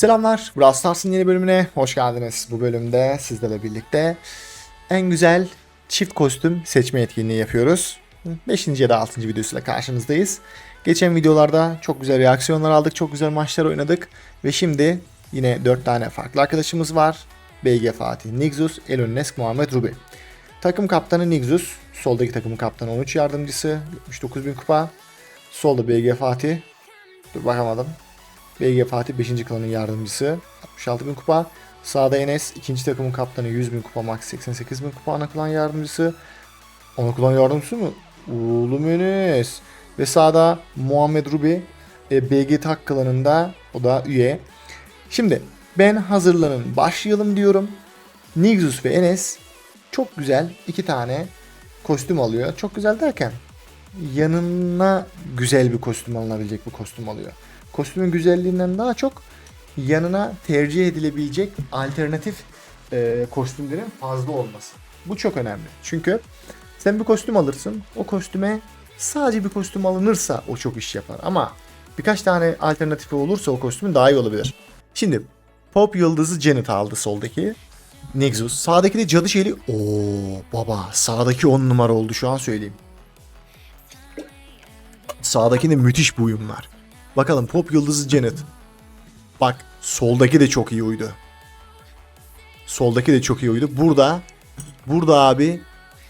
Selamlar, Brawl Stars'ın yeni bölümüne hoş geldiniz. Bu bölümde sizlerle birlikte en güzel çift kostüm seçme etkinliği yapıyoruz. 5. ya da 6. videosuyla karşınızdayız. Geçen videolarda çok güzel reaksiyonlar aldık, çok güzel maçlar oynadık. Ve şimdi yine 4 tane farklı arkadaşımız var. BG Fatih, Nixus, Elon Nesk, Muhammed Rubi. Takım kaptanı Nixus, soldaki takımın kaptanı 13 yardımcısı, 79.000 kupa. Solda BG Fatih, dur bakamadım. BG Fatih 5. klanın yardımcısı 66 bin kupa. Sağda Enes ikinci takımın kaptanı 100 bin kupa max 88 bin kupa ana klan yardımcısı. Ana klan yardımcısı mı? Oğlum Enes. Ve sağda Muhammed Rubi e, BG Tak klanında o da üye. Şimdi ben hazırlanın başlayalım diyorum. Nixus ve Enes çok güzel iki tane kostüm alıyor. Çok güzel derken yanına güzel bir kostüm alınabilecek bir kostüm alıyor. Kostümün güzelliğinden daha çok yanına tercih edilebilecek alternatif e, kostümlerin fazla olması. Bu çok önemli. Çünkü sen bir kostüm alırsın. O kostüme sadece bir kostüm alınırsa o çok iş yapar. Ama birkaç tane alternatifi olursa o kostümün daha iyi olabilir. Şimdi Pop Yıldızı Janet aldı soldaki. Nexus. Sağdaki de Cadı Şeyli. Oo baba sağdaki 10 numara oldu şu an söyleyeyim. Sağdaki de müthiş bir uyum var. Bakalım Pop Yıldızı Janet. Bak soldaki de çok iyi uydu. Soldaki de çok iyi uydu. Burada burada abi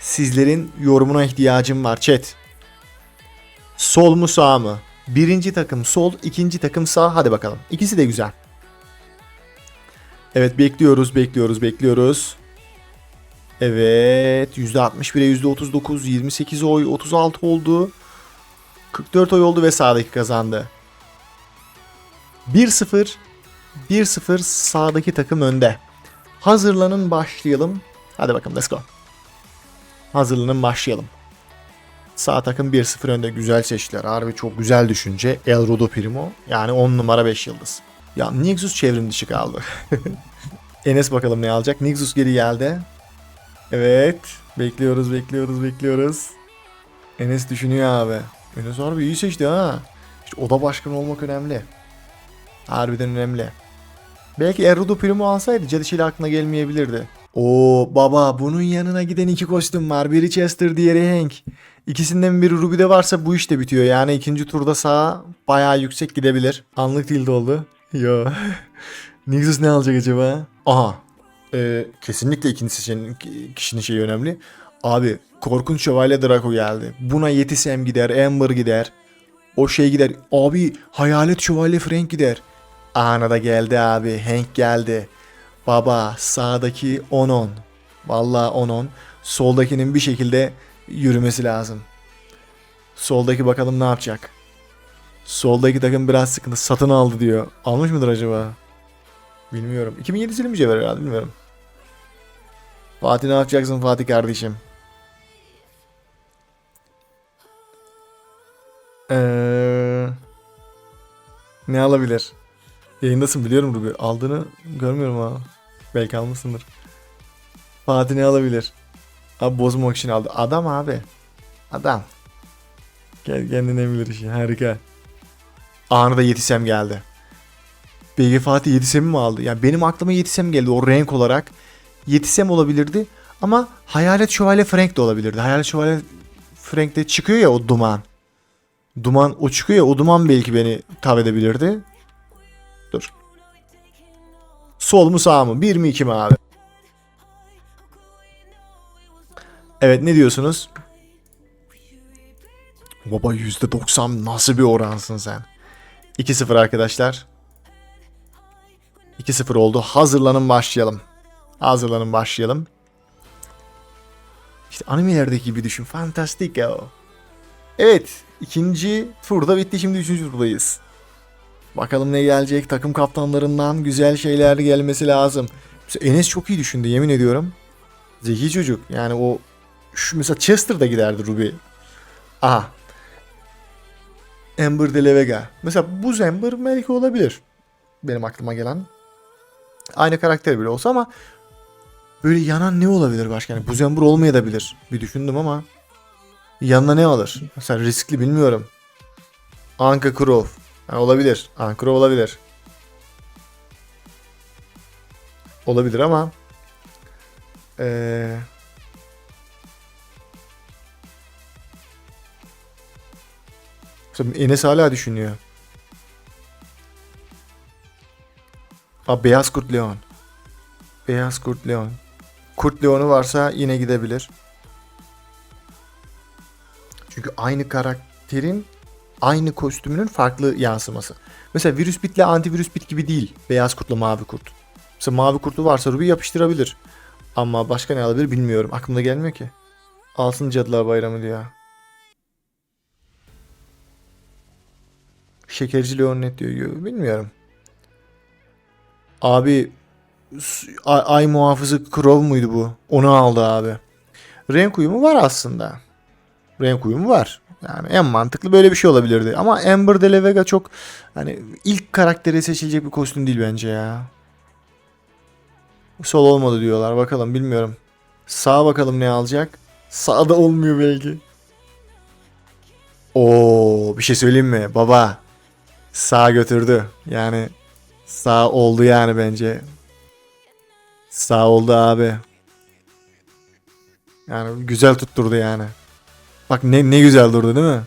sizlerin yorumuna ihtiyacım var chat. Sol mu sağ mı? Birinci takım sol, ikinci takım sağ. Hadi bakalım. İkisi de güzel. Evet bekliyoruz, bekliyoruz, bekliyoruz. Evet %61'e %39, 28 oy, 36 oldu. 44 oy oldu ve sağdaki kazandı. 1-0 1-0 sağdaki takım önde. Hazırlanın başlayalım. Hadi bakalım let's go. Hazırlanın başlayalım. Sağ takım 1-0 önde güzel seçtiler. Harbi çok güzel düşünce. El Rodo Primo yani 10 numara 5 yıldız. Ya Nixus çevrim dışı kaldı. Enes bakalım ne alacak. Nixus geri geldi. Evet. Bekliyoruz bekliyoruz bekliyoruz. Enes düşünüyor abi. Enes harbi iyi seçti ha. İşte oda başkanı olmak önemli. Harbiden önemli. Belki Erudo Primo alsaydı Cadişeli aklına gelmeyebilirdi. Oo baba bunun yanına giden iki kostüm var. Biri Chester diğeri Hank. İkisinden biri Ruby'de varsa bu iş de bitiyor. Yani ikinci turda sağa bayağı yüksek gidebilir. Anlık tilde oldu. Yo. Nexus ne alacak acaba? Aha. Ee, kesinlikle ikinci seçeneğin kişinin şeyi önemli. Abi Korkunç Şövalye Draco geldi. Buna Yetisem gider, Amber gider. O şey gider. Abi Hayalet Şövalye Frank gider. Ana da geldi abi. Hank geldi. Baba sağdaki 10-10. Vallahi 10-10. Soldakinin bir şekilde yürümesi lazım. Soldaki bakalım ne yapacak. Soldaki takım biraz sıkıntı. Satın aldı diyor. Almış mıdır acaba? Bilmiyorum. 2007'sili mücevher herhalde bilmiyorum. Fatih ne yapacaksın Fatih kardeşim? Ee, ne alabilir? Yayındasın biliyorum Ruby. Aldığını görmüyorum ha. Belki almışsındır. Fatih ne alabilir? Abi bozmak için aldı. Adam abi. Adam. Gel kendine bilir işi. Harika. Anında Yetisem geldi. BG Fatih Yetisem mi aldı? Yani benim aklıma Yetisem geldi o renk olarak. Yetisem olabilirdi. Ama Hayalet Şövalye Frank de olabilirdi. Hayalet Şövalye Frank de çıkıyor ya o duman. Duman o çıkıyor ya o duman belki beni tav edebilirdi. Dur. Sol mu sağ mı? Bir mi iki mi abi? Evet ne diyorsunuz? Baba %90 nasıl bir oransın sen? 2-0 arkadaşlar. 2-0 oldu. Hazırlanın başlayalım. Hazırlanın başlayalım. İşte animelerdeki gibi düşün. Fantastik ya o. Evet. ikinci turda bitti. Şimdi üçüncü turdayız. Bakalım ne gelecek. Takım kaptanlarından güzel şeyler gelmesi lazım. Mesela Enes çok iyi düşündü yemin ediyorum. Zeki çocuk. Yani o şu mesela Chester da giderdi Ruby. Aha. Amber de Vega. Mesela bu Amber belki olabilir. Benim aklıma gelen. Aynı karakter bile olsa ama böyle yanan ne olabilir başka? Yani bu Amber olmayabilir. Bir düşündüm ama yanına ne alır? Mesela riskli bilmiyorum. Anka Crow. Yani olabilir. Anka Crow olabilir. olabilir ama ee, Enes hala düşünüyor. Aa, Beyaz Kurt Leon. Beyaz Kurt Leon. Kurt Leon'u varsa yine gidebilir. Çünkü aynı karakterin aynı kostümünün farklı yansıması. Mesela virüs bitle antivirüs bit gibi değil. Beyaz kurtla mavi kurt. Mesela mavi kurtu varsa Ruby yapıştırabilir. Ama başka ne alabilir bilmiyorum. Aklımda gelmiyor ki. Alsın Cadılar Bayramı diyor. Şekerci Leonet diyor. Yo, Bilmiyorum. Abi ay, ay muhafızı Crow muydu bu? Onu aldı abi. Renk uyumu var aslında. Renk uyumu var. Yani en mantıklı böyle bir şey olabilirdi. Ama Amber de la Vega çok hani ilk karakteri seçilecek bir kostüm değil bence ya. Sol olmadı diyorlar. Bakalım bilmiyorum. Sağ bakalım ne alacak. Sağda olmuyor belki. Oo, bir şey söyleyeyim mi? Baba sağ götürdü. Yani sağ oldu yani bence. Sağ oldu abi. Yani güzel tutturdu yani. Bak ne ne güzel durdu değil mi?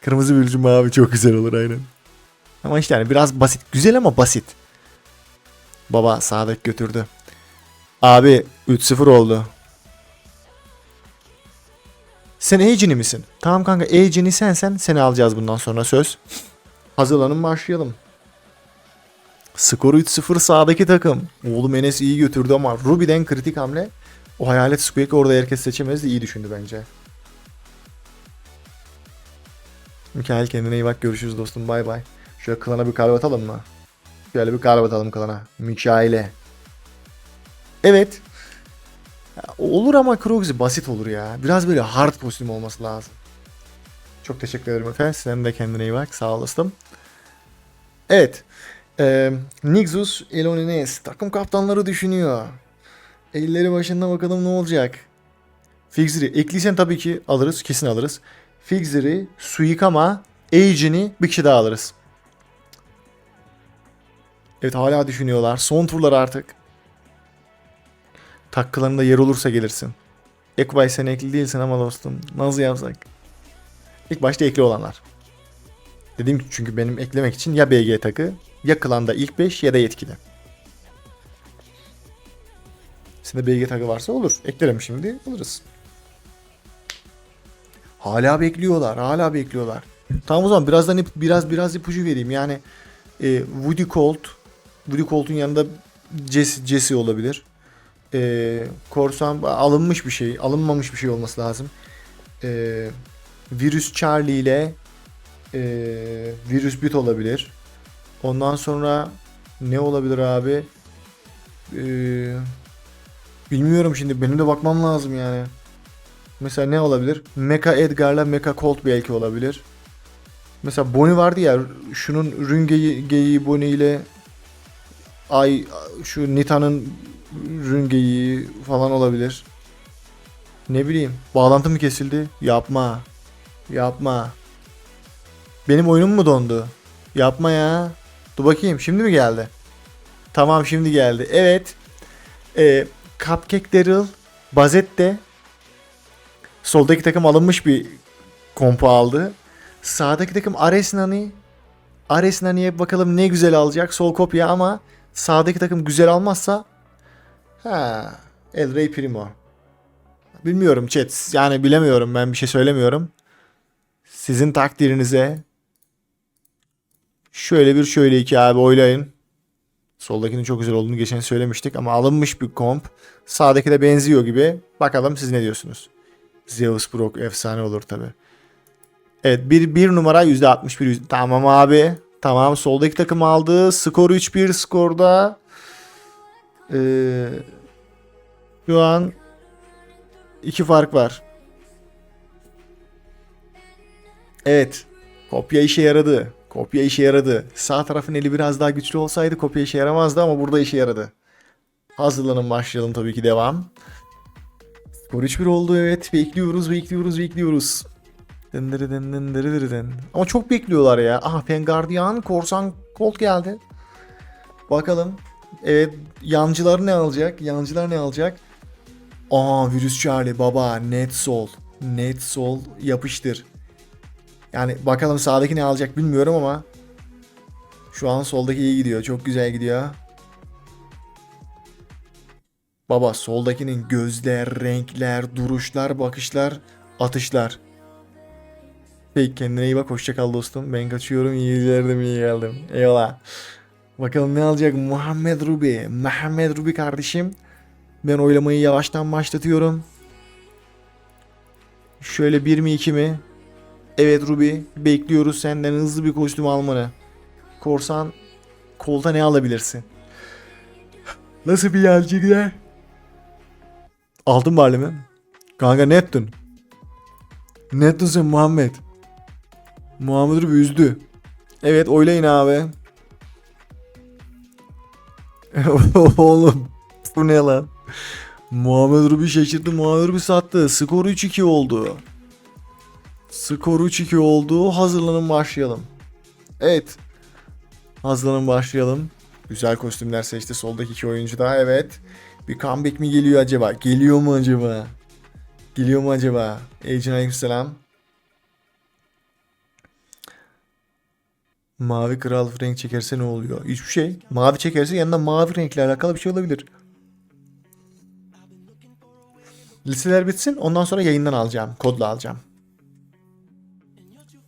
Kırmızı bülcü mavi çok güzel olur aynen. Ama işte yani biraz basit. Güzel ama basit. Baba sağdaki götürdü. Abi 3-0 oldu. Sen Ejin'i misin? Tamam kanka Ejin'i sensen seni alacağız bundan sonra söz. Hazırlanın başlayalım. Skoru 3-0 sağdaki takım. Oğlum Enes iyi götürdü ama Ruby'den kritik hamle. O hayalet Squeak orada herkes seçemezdi iyi düşündü bence. Mikael kendine iyi bak görüşürüz dostum bay bay. Şöyle klana bir kalp atalım mı? Şöyle bir kalp atalım klana. Mikael'e. Evet. Olur ama Krogsy basit olur ya. Biraz böyle hard kostüm olması lazım. Çok teşekkür ederim efendim. Sen de kendine iyi bak. Sağ olasın. Evet. Ee, Nixus, Elon Ines. Takım kaptanları düşünüyor. Elleri başında bakalım ne olacak. Fixer'i ekliysen tabii ki alırız. Kesin alırız. Fixer'i, Suikama, Age'ini bir kişi daha alırız. Evet hala düşünüyorlar. Son turlar artık. Takkalarında yer olursa gelirsin. Ekubay sen ekli değilsin ama dostum. Nasıl yapsak? İlk başta ekli olanlar. Dediğim gibi çünkü benim eklemek için ya BG takı ya klanda ilk 5 ya da yetkili. Sende BG takı varsa olur. Eklerim şimdi alırız. Hala bekliyorlar. Hala bekliyorlar. Tamam o zaman birazdan biraz biraz ipucu vereyim. Yani e, Woody Colt Woody Colt'un yanında Jesse, Jesse olabilir. E, Korsan alınmış bir şey. Alınmamış bir şey olması lazım. E, Virüs Charlie ile e, Virüs Bit olabilir. Ondan sonra ne olabilir abi? E, bilmiyorum şimdi. Benim de bakmam lazım yani. Mesela ne olabilir? Mecha Edgar'la Mecha Colt belki olabilir. Mesela Bonnie vardı ya şunun Rüngeyi Bonnie ile Ay şu Nita'nın Rüngeyi falan olabilir. Ne bileyim. Bağlantı mı kesildi? Yapma. Yapma. Benim oyunum mu dondu? Yapma ya. Dur bakayım şimdi mi geldi? Tamam şimdi geldi. Evet. Ee, Cupcake Daryl Bazette Soldaki takım alınmış bir kompo aldı. Sağdaki takım Ares Nani. Ares Nani'ye bakalım ne güzel alacak. Sol kopya ama sağdaki takım güzel almazsa ha El Rey Primo. Bilmiyorum chat. Yani bilemiyorum ben bir şey söylemiyorum. Sizin takdirinize şöyle bir şöyle iki abi oylayın. Soldakinin çok güzel olduğunu geçen söylemiştik ama alınmış bir komp. Sağdaki de benziyor gibi. Bakalım siz ne diyorsunuz? Zeus Brock efsane olur tabi. Evet bir, bir numara %61. yüzde- Tamam abi. Tamam soldaki takım aldı. Skor 3-1 skorda. Ee, şu an iki fark var. Evet. Kopya işe yaradı. Kopya işe yaradı. Sağ tarafın eli biraz daha güçlü olsaydı kopya işe yaramazdı ama burada işe yaradı. Hazırlanın başlayalım tabii ki devam. Skor 3-1 oldu evet. Bekliyoruz, bekliyoruz, bekliyoruz. Dındırı dın dındırı dırı dın. Ama çok bekliyorlar ya. Aha Pengardiyan, Korsan Colt geldi. Bakalım. Evet yancılar ne alacak? Yancılar ne alacak? Aa virüs Charlie baba net sol. Net sol yapıştır. Yani bakalım sağdaki ne alacak bilmiyorum ama şu an soldaki iyi gidiyor. Çok güzel gidiyor. Baba soldakinin gözler, renkler, duruşlar, bakışlar, atışlar. Peki kendine iyi bak. Hoşça kal dostum. Ben kaçıyorum. İyi geldim, iyi geldim. Eyvallah. Bakalım ne alacak Muhammed Rubi. Muhammed Rubi kardeşim. Ben oylamayı yavaştan başlatıyorum. Şöyle bir mi iki mi? Evet Ruby. Bekliyoruz senden hızlı bir kostüm almanı. Korsan kolta ne alabilirsin? Nasıl bir yelci gider? Aldın bari mi? Kanka nettun. Nettun sen Muhammed. Muhammed Ruby üzdü. Evet oylayın abi. Oğlum bu ne lan? Muhammed Ruby şaşırdı. Muhammed Ruby sattı. Skor 3-2 oldu. Skor 3-2 oldu. Hazırlanın başlayalım. Evet. Hazırlanın başlayalım. Güzel kostümler seçti soldaki iki oyuncu da. Evet. Bir comeback mi geliyor acaba? Geliyor mu acaba? Geliyor mu acaba? Ecin Aleykümselam. Mavi kral renk çekerse ne oluyor? Hiçbir şey. Mavi çekerse yanında mavi renkle alakalı bir şey olabilir. Listeler bitsin ondan sonra yayından alacağım. Kodla alacağım.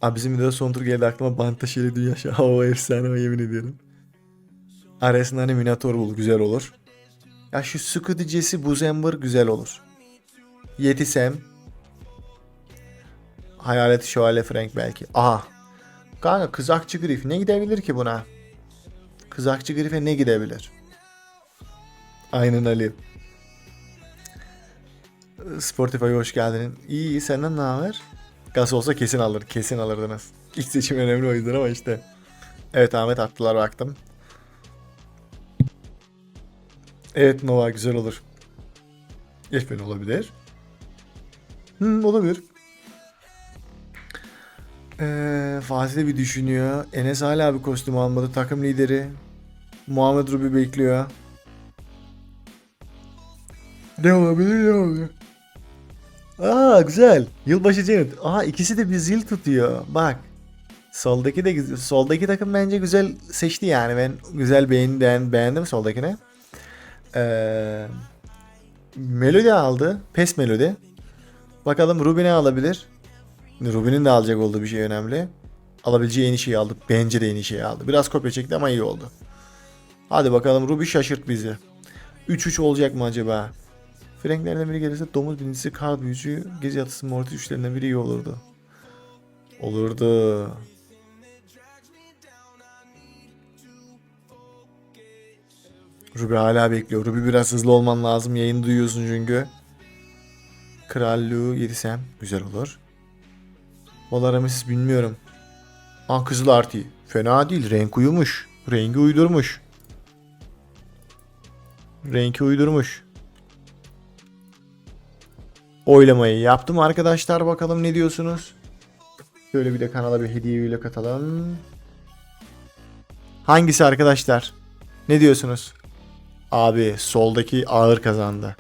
Abi bizim videoda son tur geldi aklıma bant taşıyla dünya şahı. O efsane o yemin ediyorum. Arasında hani Minotaur bul güzel olur. Ya şu Jesse Buzember güzel olur. Yeti Sam. Hayalet Şövalye Frank belki. Aha. Kanka kızakçı grif ne gidebilir ki buna? Kızakçı grife ne gidebilir? Aynen Ali. Spotify hoş geldin. İyi iyi senden ne haber? Gaz olsa kesin alır. Kesin alırdınız. İlk seçim önemli o yüzden ama işte. Evet Ahmet attılar baktım. Evet Nova güzel olur. Geçmen olabilir. Hmm, olabilir. Ee, Fatih de bir düşünüyor. Enes hala bir kostüm almadı. Takım lideri. Muhammed Rubi bekliyor. Ne olabilir ne olabilir? Aa güzel. Yılbaşı Cennet. Aa ikisi de bir zil tutuyor. Bak. Soldaki de soldaki takım bence güzel seçti yani. Ben güzel beğen, beğen, beğendim soldakine. Ee, Melody aldı. Pes Melody. Bakalım Ruby ne alabilir? Ruby'nin de alacak olduğu bir şey önemli. Alabileceği en iyi şeyi aldı. Bence de en iyi şeyi aldı. Biraz kopya çekti ama iyi oldu. Hadi bakalım Ruby şaşırt bizi. 3-3 olacak mı acaba? Franklerden biri gelirse domuz birincisi kar büyücü gezi yatısı mortis üçlerinden biri iyi olurdu. Olurdu. Ruby hala bekliyor. Ruby biraz hızlı olman lazım. Yayını duyuyorsun çünkü. Krallığı yedisem güzel olur. Valaramis bilmiyorum. Aa Kızıl Arti. Fena değil. Renk uyumuş. Rengi uydurmuş. Renki uydurmuş. Oylamayı yaptım arkadaşlar. Bakalım ne diyorsunuz? Şöyle bir de kanala bir hediye üyelik katalım. Hangisi arkadaşlar? Ne diyorsunuz? Abi soldaki ağır kazandı.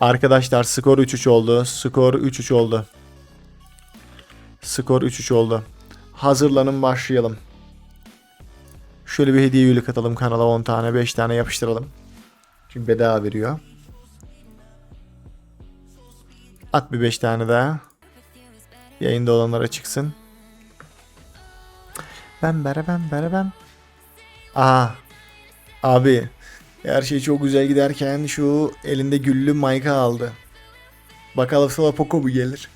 Arkadaşlar skor 3-3 oldu. Skor 3-3 oldu. Skor 3-3 oldu. Hazırlanın başlayalım. Şöyle bir hediye üyelik atalım kanala 10 tane 5 tane yapıştıralım. Çünkü bedava veriyor. At bir 5 tane daha. Yayında olanlara çıksın. Ben bere ben bere ben. Aha. Abi. Her şey çok güzel giderken şu elinde güllü Mike'ı aldı. Bakalım sana Poco mu gelir?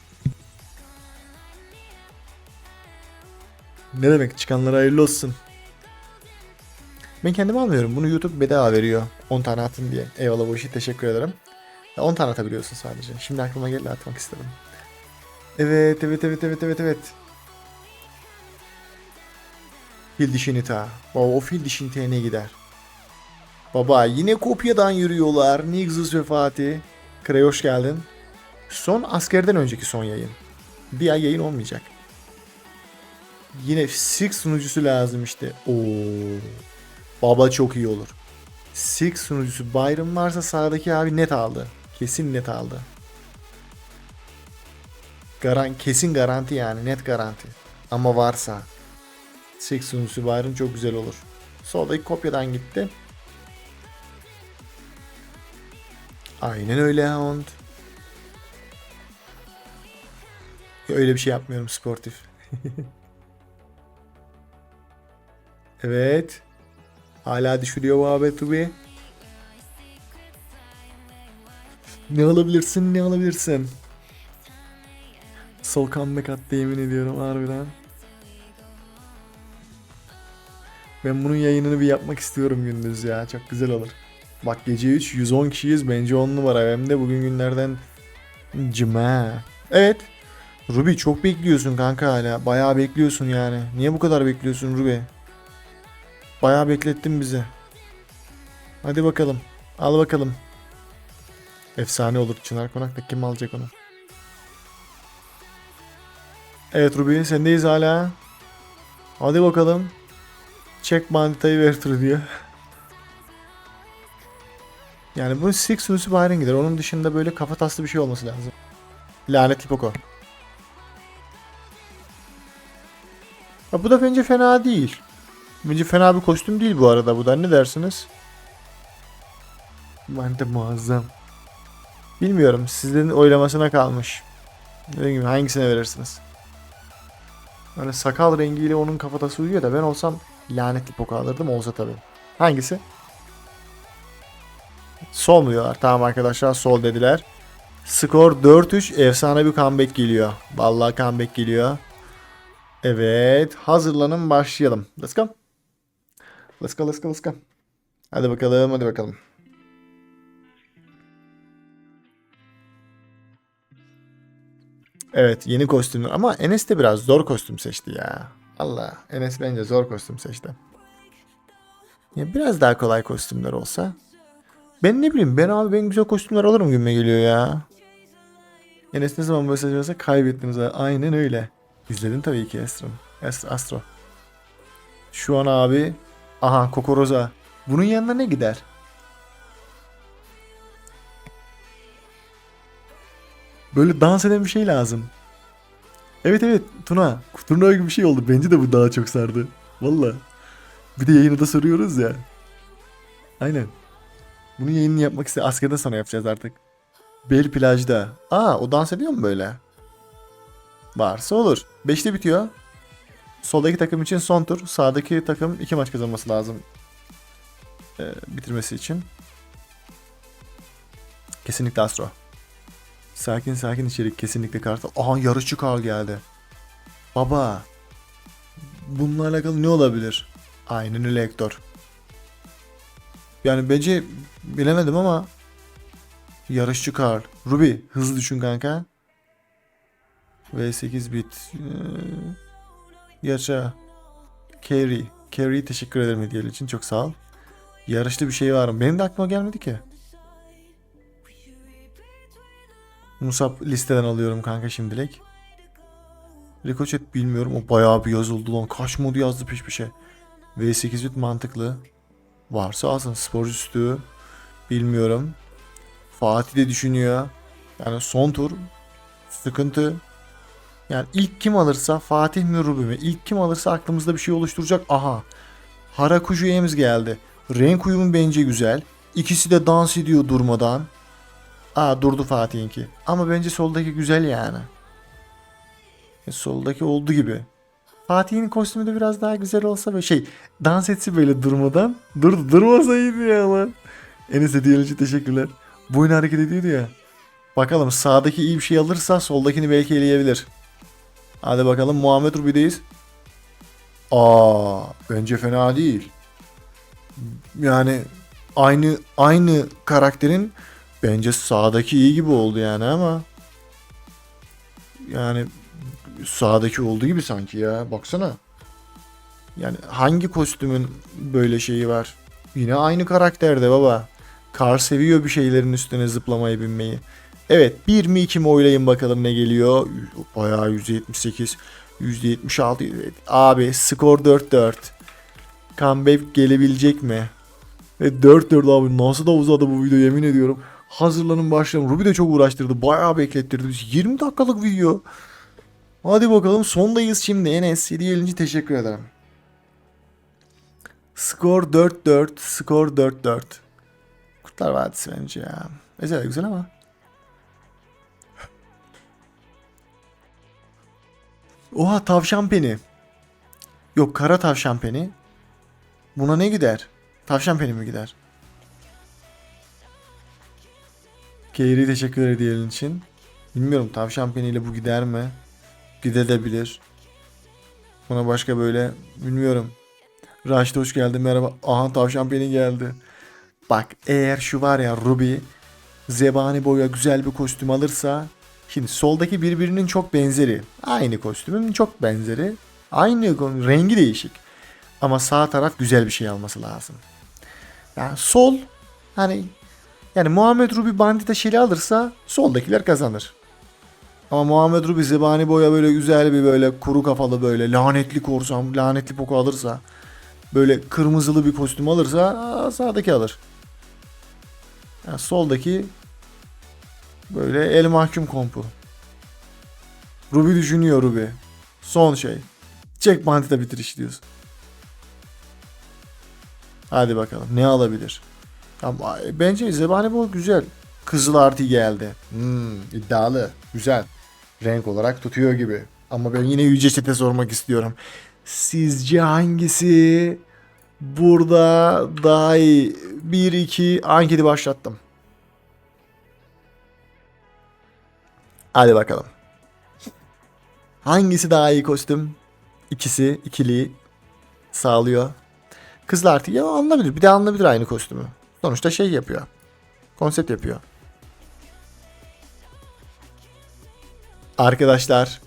Ne demek çıkanlara hayırlı olsun. Ben kendim almıyorum. Bunu YouTube bedava veriyor. 10 tane atın diye. Eyvallah bu işi teşekkür ederim. Ya 10 tane atabiliyorsun sadece. Şimdi aklıma geldi atmak istedim. Evet evet evet evet evet evet. Fil dişi nita. Baba o fil dişi nitaya ne gider? Baba yine kopyadan yürüyorlar. Nixus ve Fatih. Kray geldin. Son askerden önceki son yayın. Bir ay yayın olmayacak. Yine Six sunucusu lazım işte. Oo. Baba çok iyi olur. Six sunucusu Byron varsa sağdaki abi net aldı. Kesin net aldı. Garan kesin garanti yani net garanti. Ama varsa Six sunucusu Byron çok güzel olur. Soldaki kopyadan gitti. Aynen öyle Hound. Öyle bir şey yapmıyorum sportif. evet. Hala düşürüyor muhabbet Ruby. Ne alabilirsin ne alabilirsin. Sol comeback attı yemin ediyorum harbiden. Ben bunun yayınını bir yapmak istiyorum gündüz ya. Çok güzel olur. Bak gece 3 110 kişiyiz. Bence 10 numara. Hem de bugün günlerden cuma. Evet. Ruby çok bekliyorsun kanka hala. Bayağı bekliyorsun yani. Niye bu kadar bekliyorsun Ruby? Bayağı beklettin bizi. Hadi bakalım. Al bakalım. Efsane olur Çınar Konak'ta kim alacak onu? Evet Ruby sendeyiz hala. Hadi bakalım. Çek banditayı ver diyor. Yani bu Six sunucusu Byron gider. Onun dışında böyle kafa taslı bir şey olması lazım. Lanetli Poco. Ha, bu da bence fena değil. Bence fena bir kostüm değil bu arada bu da. Ne dersiniz? Bence muazzam. Bilmiyorum. Sizlerin oylamasına kalmış. Dediğim gibi hangisine verirsiniz? Böyle sakal rengiyle onun kafatası uyuyor da ben olsam lanetli poka alırdım olsa tabii. Hangisi? Sol mu diyorlar? Tamam arkadaşlar sol dediler. Skor 4-3 efsane bir comeback geliyor. Vallahi comeback geliyor. Evet hazırlanın başlayalım. Let's go. Let's go let's go let's go. Hadi bakalım hadi bakalım. Evet yeni kostümler ama Enes de biraz zor kostüm seçti ya. Allah Enes bence zor kostüm seçti. Ya biraz daha kolay kostümler olsa. Ben ne bileyim ben abi ben güzel kostümler alırım gibime geliyor ya. Enes ne zaman mesaj verse kaybettiniz abi. Aynen öyle. İzledin tabii ki Astro. Astro. Şu an abi aha Kokoroza. Bunun yanına ne gider? Böyle dans eden bir şey lazım. Evet evet Tuna. Turnuva gibi bir şey oldu. Bence de bu daha çok sardı. Valla. Bir de yayını da soruyoruz ya. Aynen. Bunun yayınını yapmak iste askerden sonra yapacağız artık. Bel plajda. Aa o dans ediyor mu böyle? Varsa olur. 5'te bitiyor. Soldaki takım için son tur. Sağdaki takım iki maç kazanması lazım. Ee, bitirmesi için. Kesinlikle Astro. Sakin sakin içerik kesinlikle kartal. Aha yarışçı Karl geldi. Baba. Bununla alakalı ne olabilir? Aynen öyle Hector. Yani bence bilemedim ama yarışçı Karl. Ruby hızlı düşün kanka. V8 bit. Ee, yaşa. Carry. Carry teşekkür ederim hediye için çok sağ ol. Yarışlı bir şey var mı? Benim de aklıma gelmedi ki. Musab listeden alıyorum kanka şimdilik. Ricochet bilmiyorum. O bayağı bir yazıldı lan. Kaç modu yazdı peş peşe. V8 bit mantıklı. Varsa alsın. Sporcu üstü. Bilmiyorum. Fatih de düşünüyor. Yani son tur sıkıntı. Yani ilk kim alırsa Fatih mi Ruby mi? İlk kim alırsa aklımızda bir şey oluşturacak. Aha. Harakuju Ems geldi. Renk uyumu bence güzel. İkisi de dans ediyor durmadan. Aa durdu Fatih'inki. Ama bence soldaki güzel yani. E, soldaki oldu gibi. Fatih'in kostümü de biraz daha güzel olsa ve şey dans etse böyle durmadan. Dur durmasaydı ya lan. Enes hediyeler için teşekkürler. Boyun hareket ediyordu ya. Bakalım sağdaki iyi bir şey alırsa soldakini belki eleyebilir. Hadi bakalım Muhammed Rubi'deyiz. Aa bence fena değil. Yani aynı aynı karakterin bence sağdaki iyi gibi oldu yani ama yani sağdaki olduğu gibi sanki ya baksana. Yani hangi kostümün böyle şeyi var? Yine aynı karakterde baba. Kar seviyor bir şeylerin üstüne zıplamayı binmeyi. Evet 1 mi 2 mi oylayın bakalım ne geliyor. Bayağı %78. %76. Evet. Abi skor 4-4. Comeback gelebilecek mi? Ve 4-4 abi nasıl da uzadı bu video yemin ediyorum. Hazırlanın başlayalım. Ruby de çok uğraştırdı. Bayağı beklettirdi. 20 dakikalık video. Hadi bakalım sondayız şimdi. Enes 7 gelince teşekkür ederim. Skor 4-4. Skor 4-4. Kurtlar Vadisi bence ya. Mesela güzel ama. Oha tavşan peni. Yok kara tavşan peni. Buna ne gider? Tavşan peni mi gider? Keyri teşekkür ediyorum için. Bilmiyorum tavşan peniyle bu gider mi? Gidebilir. Buna başka böyle bilmiyorum. Raşit hoş geldin merhaba. Aha tavşan peni geldi. Bak eğer şu var ya Ruby zebani boya güzel bir kostüm alırsa şimdi soldaki birbirinin çok benzeri. Aynı kostümün çok benzeri. Aynı rengi değişik. Ama sağ taraf güzel bir şey alması lazım. Yani sol hani yani Muhammed Ruby Bandita Şeli alırsa soldakiler kazanır. Ama Muhammed Ruby zebani boya böyle güzel bir böyle kuru kafalı böyle lanetli korsan, lanetli poku alırsa böyle kırmızılı bir kostüm alırsa sağdaki alır. Yani soldaki böyle el mahkum kompu. Ruby düşünüyor Ruby. Son şey. Çek Bandita bitiriş diyorsun. Hadi bakalım ne alabilir? Ama bence Zebani Bol güzel. Kızıl artı geldi. Hmm, iddialı. Güzel. Renk olarak tutuyor gibi. Ama ben yine Yüce Çete sormak istiyorum. Sizce hangisi burada daha iyi? 1-2 anketi başlattım. Hadi bakalım. Hangisi daha iyi kostüm? İkisi ikili sağlıyor. Kızlar artık ya alınabilir. Bir de alınabilir aynı kostümü. Sonuçta şey yapıyor. Konsept yapıyor. Arkadaşlar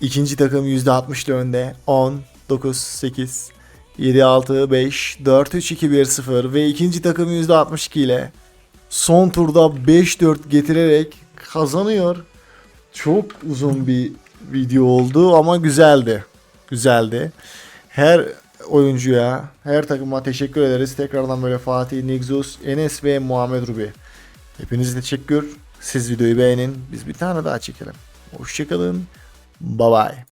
ikinci takım %60'lı önde. 10, 9, 8, 7, 6, 5, 4, 3, 2, 1, 0 ve ikinci takım %62 ile son turda 5-4 getirerek kazanıyor. Çok uzun bir video oldu ama güzeldi. Güzeldi. Her oyuncuya, her takıma teşekkür ederiz. Tekrardan böyle Fatih, Nixus, Enes ve Muhammed Rubi. Hepinize teşekkür. Siz videoyu beğenin. Biz bir tane daha çekelim. Hoşçakalın. Bye bye.